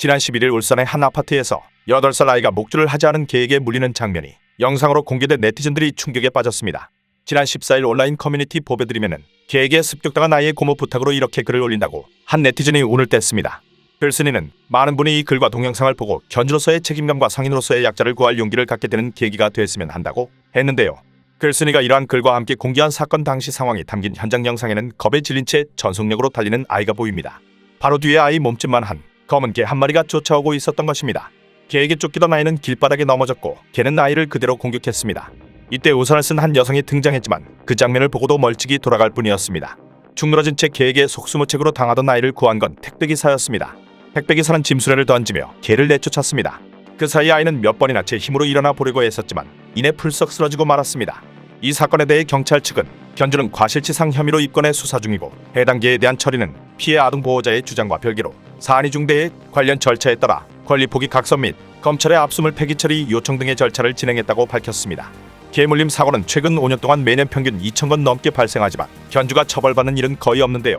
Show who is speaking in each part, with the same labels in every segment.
Speaker 1: 지난 11일 울산의 한 아파트에서 8살 아이가 목줄을 하지 않은 개에게 물리는 장면이 영상으로 공개된 네티즌들이 충격에 빠졌습니다. 지난 14일 온라인 커뮤니티 보배드리면은 개에게 습격당한 아이의 고모 부탁으로 이렇게 글을 올린다고 한 네티즌이 운을 뗐습니다. 글쓴이는 많은 분이 이 글과 동영상을 보고 견주로서의 책임감과 성인으로서의 약자를 구할 용기를 갖게 되는 계기가 됐으면 한다고 했는데요. 글쓴이가 이러한 글과 함께 공개한 사건 당시 상황이 담긴 현장 영상에는 겁에 질린 채 전속력으로 달리는 아이가 보입니다. 바로 뒤에 아이 몸집만 한 검은 개 한 마리가 쫓아오고 있었던 것입니다. 개에게 쫓기던 아이는 길바닥에 넘어졌고 개는 아이를 그대로 공격했습니다. 이때 우산을 쓴 한 여성이 등장했지만 그 장면을 보고도 멀찍이 돌아갈 뿐이었습니다. 죽늘어진 채 개에게 속수무책으로 당하던 아이를 구한 건 택배기사였습니다. 택배기사는 짐수레를 던지며 개를 내쫓았습니다. 그 사이 아이는 몇 번이나 제 힘으로 일어나 보려고 했었지만 이내 풀썩 쓰러지고 말았습니다. 이 사건에 대해 경찰 측은 견주는 과실치상 혐의로 입건해 수사 중이고 해당 개에 대한 처리는 피해 아동 보호자의 주장과 별개로 사안이 중대해 관련 절차에 따라 권리 포기 각서 및 검찰의 압수물 폐기 처리 요청 등의 절차를 진행했다고 밝혔습니다. 개물림 사고는 최근 5년 동안 매년 평균 2천 건 넘게 발생하지만 견주가 처벌받는 일은 거의 없는데요.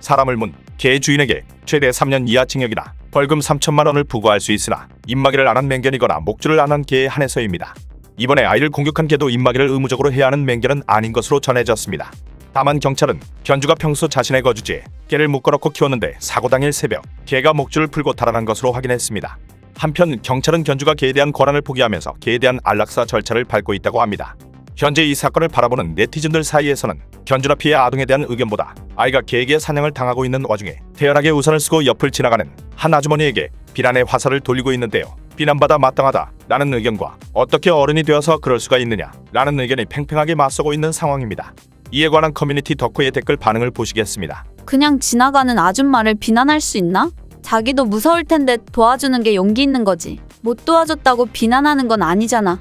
Speaker 1: 사람을 문 개 주인에게 최대 3년 이하 징역이나 벌금 3천만 원을 부과할 수 있으나 입마개를 안 한 맹견이거나 목줄을 안 한 개에 한해서입니다. 이번에 아이를 공격한 개도 입마개를 의무적으로 해야 하는 맹견은 아닌 것으로 전해졌습니다. 다만 경찰은 견주가 평소 자신의 거주지에 개를 묶어놓고 키웠는데 사고 당일 새벽 개가 목줄을 풀고 달아난 것으로 확인했습니다. 한편 경찰은 견주가 개에 대한 권한을 포기하면서 개에 대한 안락사 절차를 밟고 있다고 합니다. 현재 이 사건을 바라보는 네티즌들 사이에서는 견주나 피해 아동에 대한 의견보다 아이가 개에게 사냥을 당하고 있는 와중에 태연하게 우산을 쓰고 옆을 지나가는 한 아주머니에게 비난의 화살을 돌리고 있는데요. 비난받아 마땅하다 라는 의견과 어떻게 어른이 되어서 그럴 수가 있느냐 라는 의견이 팽팽하게 맞서고 있는 상황입니다. 이에 관한 커뮤니티 덕후의 댓글 반응을 보시겠습니다.
Speaker 2: 그냥 지나가는 아줌마를 비난할 수 있나? 자기도 무서울 텐데 도와주는 게 용기 있는 거지. 못 도와줬다고 비난하는 건 아니잖아.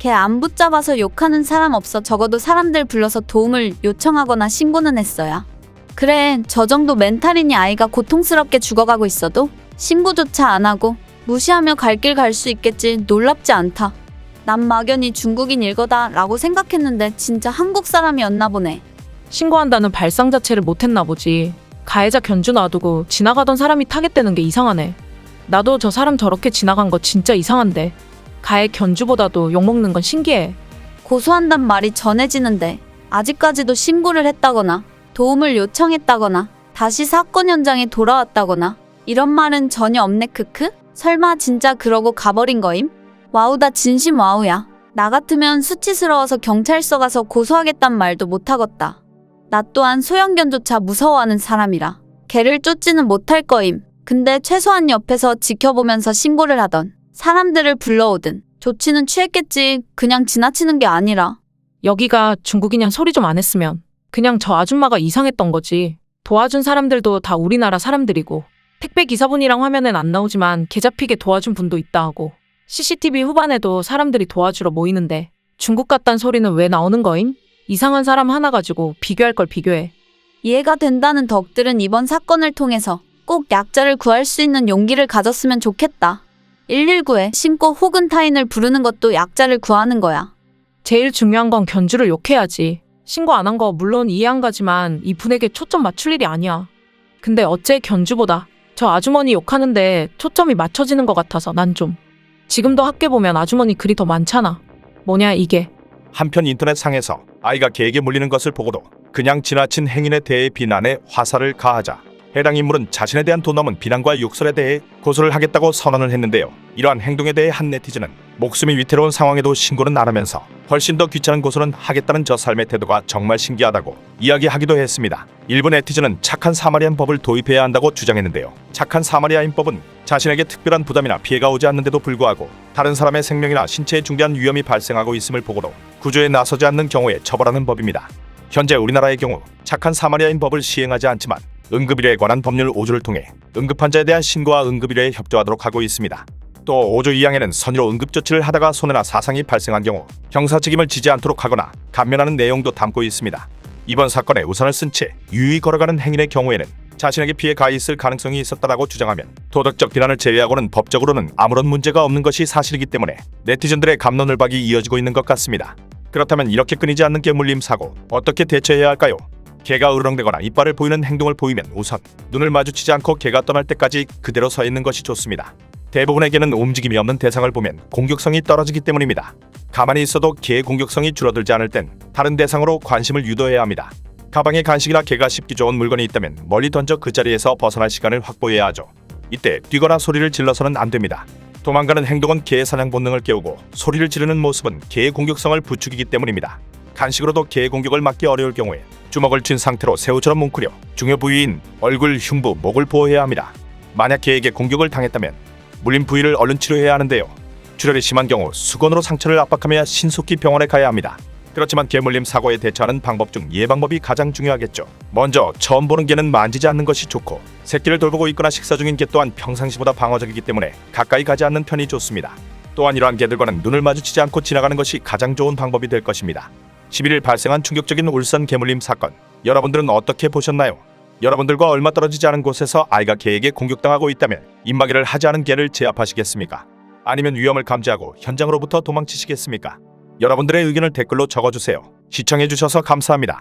Speaker 2: 걔 안 붙잡아서 욕하는 사람 없어 적어도 사람들 불러서 도움을 요청하거나 신고는 했어야. 그래, 저 정도 멘탈이니 아이가 고통스럽게 죽어가고 있어도 신고조차 안 하고 무시하며 갈 길 갈 수 있겠지 놀랍지 않다. 난 막연히 중국인 일거다 라고 생각했는데 진짜 한국 사람이었나 보네.
Speaker 3: 신고한다는 발상 자체를 못했나 보지. 가해자 견주 놔두고 지나가던 사람이 타겟되는 게 이상하네. 나도 저 사람 저렇게 지나간 거 진짜 이상한데. 가해 견주보다도 욕먹는 건 신기해.
Speaker 2: 고소한단 말이 전해지는데 아직까지도 신고를 했다거나 도움을 요청했다거나 다시 사건 현장에 돌아왔다거나 이런 말은 전혀 없네 크크? 설마 진짜 그러고 가버린 거임? 와우 다 진심 와우야. 나 같으면 수치스러워서 경찰서 가서 고소하겠단 말도 못하겠다. 나 또한 소형견조차 무서워하는 사람이라 개를 쫓지는 못할 거임. 근데 최소한 옆에서 지켜보면서 신고를 하던 사람들을 불러오든 조치는 취했겠지. 그냥 지나치는 게 아니라.
Speaker 3: 여기가 중국이냐 소리 좀 안 했으면 그냥 저 아줌마가 이상했던 거지. 도와준 사람들도 다 우리나라 사람들이고 택배 기사분이랑 화면엔 안 나오지만 개 잡히게 도와준 분도 있다 하고 CCTV 후반에도 사람들이 도와주러 모이는데 중국 같단 소리는 왜 나오는 거임? 이상한 사람 하나 가지고 비교할 걸 비교해.
Speaker 2: 이해가 된다는 덕들은 이번 사건을 통해서 꼭 약자를 구할 수 있는 용기를 가졌으면 좋겠다. 119에 신고 혹은 타인을 부르는 것도 약자를 구하는 거야.
Speaker 3: 제일 중요한 건 견주를 욕해야지. 신고 안 한 거 물론 이해 안 가지만 이분에게 초점 맞출 일이 아니야. 근데 어째 견주보다 저 아주머니 욕하는데 초점이 맞춰지는 것 같아서 난 좀. 지금도 학교 보면 아주머니 글이 더 많잖아. 뭐냐 이게.
Speaker 1: 한편 인터넷 상에서 아이가 개에게 물리는 것을 보고도 그냥 지나친 행인에 대해 비난에 화살을 가하자 해당 인물은 자신에 대한 도 넘은 비난과 욕설에 대해 고소를 하겠다고 선언을 했는데요. 이러한 행동에 대해 한 네티즌은 목숨이 위태로운 상황에도 신고는 안 하면서 훨씬 더 귀찮은 고소는 하겠다는 저 삶의 태도가 정말 신기하다고 이야기하기도 했습니다. 일부 네티즌은 착한 사마리안 법을 도입해야 한다고 주장했는데요. 착한 사마리아인 법은 자신에게 특별한 부담이나 피해가 오지 않는데도 불구하고 다른 사람의 생명이나 신체에 중대한 위험이 발생하고 있음을 보고도 구조에 나서지 않는 경우에 처벌하는 법입니다. 현재 우리나라의 경우 착한 사마리아인 법을 시행하지 않지만 응급의료에 관한 법률 5조를 통해 응급환자에 대한 신고와 응급의료에 협조하도록 하고 있습니다. 또 5조 2항에는 선의로 응급조치를 하다가 손해나 사상이 발생한 경우 형사 책임을 지지 않도록 하거나 감면하는 내용도 담고 있습니다. 이번 사건에 우산을 쓴 채 유유히 걸어가는 행인의 경우에는 자신에게 피해 가 있을 가능성이 있었다라고 주장하면 도덕적 비난을 제외하고는 법적으로는 아무런 문제가 없는 것이 사실이기 때문에 네티즌들의 감론을박이 이어지고 있는 것 같습니다. 그렇다면 이렇게 끊이지 않는 개물림 사고 어떻게 대처해야 할까요? 개가 으르렁대거나 이빨을 보이는 행동을 보이면 우선 눈을 마주치지 않고 개가 떠날 때까지 그대로 서 있는 것이 좋습니다. 대부분의 개는 움직임이 없는 대상을 보면 공격성이 떨어지기 때문입니다. 가만히 있어도 개의 공격성이 줄어들지 않을 땐 다른 대상으로 관심을 유도해야 합니다. 가방에 간식이나 개가 씹기 좋은 물건이 있다면 멀리 던져 그 자리에서 벗어날 시간을 확보해야 하죠. 이때 뛰거나 소리를 질러서는 안 됩니다. 도망가는 행동은 개의 사냥 본능을 깨우고 소리를 지르는 모습은 개의 공격성을 부추기기 때문입니다. 간식으로도 개의 공격을 막기 어려울 경우에 주먹을 쥔 상태로 새우처럼 뭉클여 중요 부위인 얼굴, 흉부, 목을 보호해야 합니다. 만약 개에게 공격을 당했다면 물린 부위를 얼른 치료해야 하는데요. 출혈이 심한 경우 수건으로 상처를 압박하며 신속히 병원에 가야 합니다. 그렇지만 개물림 사고에 대처하는 방법 중 예방법이 가장 중요하겠죠. 먼저 처음 보는 개는 만지지 않는 것이 좋고 새끼를 돌보고 있거나 식사 중인 개 또한 평상시보다 방어적이기 때문에 가까이 가지 않는 편이 좋습니다. 또한 이러한 개들과는 눈을 마주치지 않고 지나가는 것이 가장 좋은 방법이 될 것입니다. 11일 발생한 충격적인 울산 개물림 사건 여러분들은 어떻게 보셨나요? 여러분들과 얼마 떨어지지 않은 곳에서 아이가 개에게 공격당하고 있다면 입마개를 하지 않은 개를 제압하시겠습니까? 아니면 위험을 감지하고 현장으로부터 도망치시겠습니까? 여러분들의 의견을 댓글로 적어주세요. 시청해주셔서 감사합니다.